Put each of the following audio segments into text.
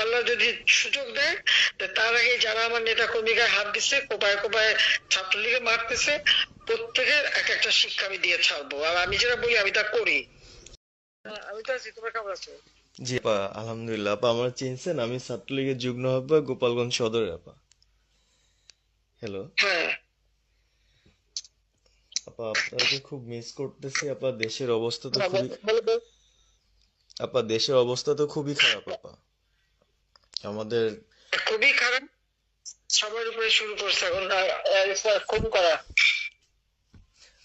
আল্লাহ যদি সুযোগ দেয় তার আগে যারা আমার নেতা কর্মীকে হাত দিচ্ছে কোপায় কোপায় ছাত্রলীগে মারতেছে প্রত্যেকের এক একটা শিক্ষা আমি দিয়ে ছাড়বো। আর আমি যেটা বলি আমি তা করি। আমি তো আছি তোমার কেমন আছো? জি আপা আলহামদুলিল্লাহ। আপা আমার চিনছেন আমি ছাত্রলীগের যুগ্ম আহ্বায়ক গোপালগঞ্জ সদরের আপা। হ্যালো হ্যাঁ। আপা আপনাকে খুব মিস করতেছি আপা। দেশের অবস্থা তো খুবই। আপা দেশের অবস্থা তো খুবই খারাপ আপা। আমাদের খুবই খারাপ। সবার উপরে শুরু করছে এখন খুন করা।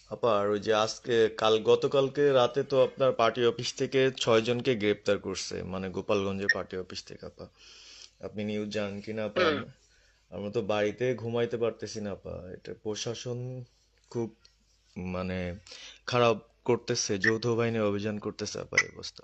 আপা ওই যে আজকে কাল গতকালকে রাতে তো আপনার পার্টি অফিস থেকে ছয় জনকে গ্রেপ্তার করছে মানে গোপালগঞ্জের পার্টি অফিস থেকে আপা। আপনি নিউজ জানেন কিনা আপা? আমরা তো বাড়িতে ঘুমাইতে পারতেছি না আপা। এটা প্রশাসন খুব মানে খারাপ করতেছে যৌথ বাহিনী অভিযান করতেছে আপা এই অবস্থা।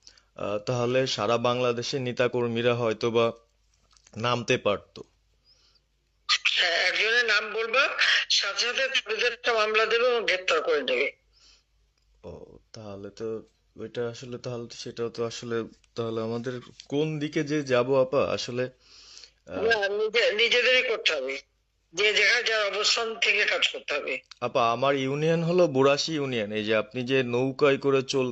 তাহলে সারা বাংলাদেশের নেতাকর্মীরা হয়তো বা নামতে পারতো। হ্যাঁ একজনের নাম বলবা সাথে সাথে তাদের একটা মামলা দেবে এবং গ্রেপ্তার করে নেবে। ও তাহলে তো ওইটা আসলে তাহলে সেটাও তো আসলে তাহলে আমাদের কোন দিকে যে যাব আপা? আসলে নিজে- নিজেদেরই করতে হবে। যে যেখানে যার অবস্থান থেকে কাজ করতে হবে। আপা আমার ইউনিয়ন হলো বুড়াশি ইউনিয়ন। এই যে আপনি যে নৌকায় করে চল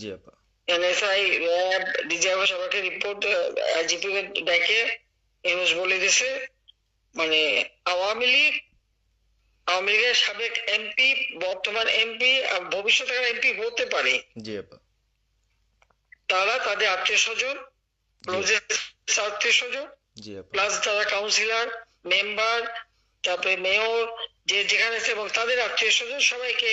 জি আপা। এনএসআই র্যাব সবাইকে রিপোর্ট আইজিপি ডেকে ইউনুস বলে দিছে। মানে আওয়ামী লীগ আওয়ামী লীগের সাবেক এমপি বর্তমান এমপি ভবিষ্যতে এমপি হতে পারে। জি আপা। তারা তাদের আত্মীয় স্বজন আত্মীয় স্বজন প্লাস যারা কাউন্সিলর মেম্বার তারপরে মেয়র যে যেখানে এবং তাদের আত্মীয় স্বজন সবাইকে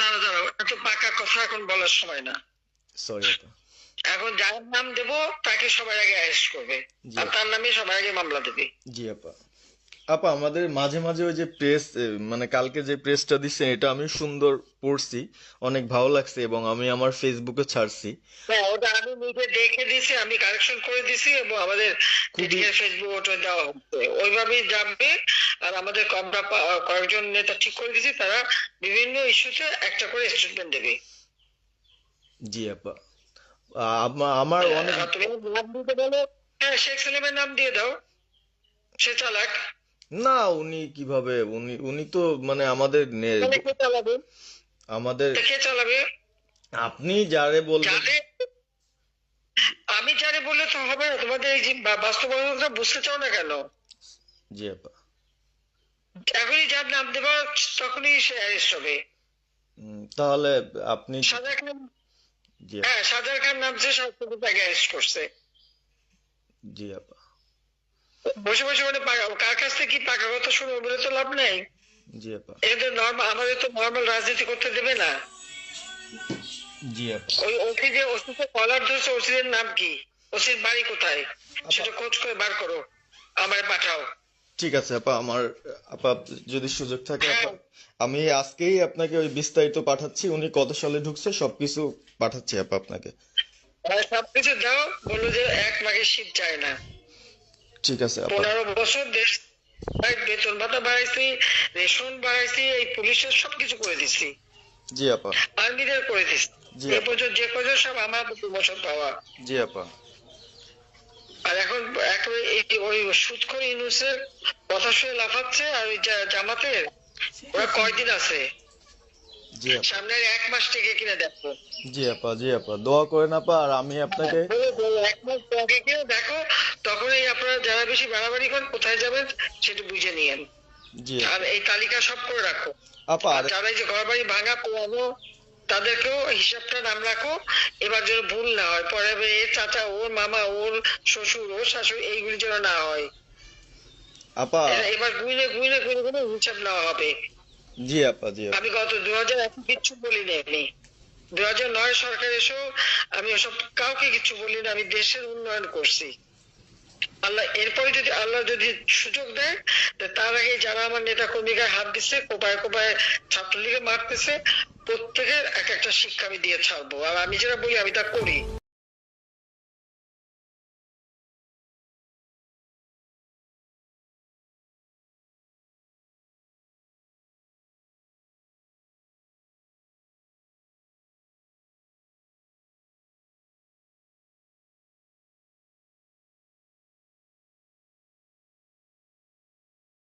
দাঁড়াও দাঁড়াও এত পাকা কথা এখন বলার সময় না। সরি এখন যার নাম দেব তাকে সবার আগে অ্যারেস্ট করবে। আর তার নামে সবার আগে মামলা দেবে। জি আপা। আপা আমাদের মাঝে মাঝে ওই যে প্রেস মানে কালকে যে প্রেসটা দিচ্ছে এটা আমি সুন্দর পড়ছি অনেক ভালো লাগছে এবং আমি আমার ফেসবুকে ছাড়ছি। হ্যাঁ ওটা নিজে দেখে দিছি আমি কারেকশন করে দিছি এবং আমাদের ফেসবুক ওটা দেওয়া হচ্ছে। ওইভাবেই যাবে আর আমাদের আমরা কয়েকজন নেতা ঠিক করে দিছি তারা বিভিন্ন ইস্যুতে একটা করে স্টেটমেন্ট দেবে। জি আপা। আমার অনেক দিতে বলো হ্যাঁ শেখ সেলিমের নাম দিয়ে দাও। সে চালাক। না উনি কীভাবে? উনি উনি তো মানে আমাদের নে- তাহলে চালাবে? আমাদের কে চালাবে? আপনি যারে বলবেন আমি বললে তো হবে না তোমাদের এই যে বাস্তবতা বুঝতে চাও না কেন? জি আপা। এখনই যার নাম দেবা তখনই সে অ্যারেস্ট হবে। তাহলে আপনি খান হ্যাঁ সাজার খান নামছে সরকার তাকে অ্যারেস্ট করছে। জি আপা। বসে বসে মানে কার কাছ থেকে কি পাকা কথা শুনব বলে তো লাভ নেই? জি আপা। এদের নর্মাল আমাদের তো নর্মাল রাজনীতি করতে দেবে না। জি আপা। ওই ওসি যে ওসিকে কলার ধরছে ওসিদের নাম কি? ওসির বাড়ি কোথায়? সেটা খোঁজ করে বার করো। আমায় পাঠাও। ঠিক আছে আপা আমার আপা যদি সুযোগ থাকে হ্যাঁ। আমি আজকেই আপনাকে ওই বিস্তারিত পাঠাচ্ছি। উনি কত সালে ঢুকছে সবকিছু পাঠাচ্ছি আপা আপনাকে। আর সবকিছু দাও। বলো যে এক মাঘে শীত যায় না। ঠিক আছে আপা। পনেরো বছর দেশ বেতন ভাতা বাড়াইছি রেশন বাড়াইছি এই পুলিশের সবকিছু করে দিছি। জি আপা। আর্মিদের করে দিছি। জি এ পর্যন্ত যে কজন সব আমার প্রমোশন পাওয়া। জি আপা। আর এখন একেবারে এই ওই সুৎখর ইউনুসের কথা শুনে লাফাচ্ছে আর ওই জামাতের ওরা কয়দিন আছে? সামনের এক মাস থেকে কিনে দেখো। জি আপা জি আপা। দোয়া করেন আপা আর আমি আপনাকে বলে এক মাস কিনে দেখো তখনই আপনারা যারা বেশি বাড়াবাড়ি করেন কোথায় যাবেন সেটা বুঝে নিয়েন। জি আর এই তালিকা সব করে রাখো। আপা যারা এই যে ঘর বাড়ি ভাঙা পোড়ানো তাদেরকেও হিসাবটা নাম রাখো এবার যেন ভুল না হয়। পরে এর চাচা ওর মামা ওর শ্বশুর ওর শাশুড়ি এইগুলি যেন না হয়। আপা। এবার গুইনে গুইনে গুইনে গুইনে হিসাব নেওয়া হবে। জি আপা জি আমি গত দু হাজার এক কিচ্ছু বলিনি আমি। দু হাজার নয় সরকার এসেও আমি ওসব কাউকে কিছু বলিনি আমি দেশের উন্নয়ন করছি। আল্লাহ এরপরে যদি আল্লাহ যদি সুযোগ দেয় তার আগে যারা আমার নেতা কর্মীকে হাত দিচ্ছে কোপায় কোপায় ছাত্রলীগে মারতেছে প্রত্যেকের এক একটা শিক্ষা আমি দিয়ে ছাড়বো। আর আমি যেটা বলি আমি তা করি।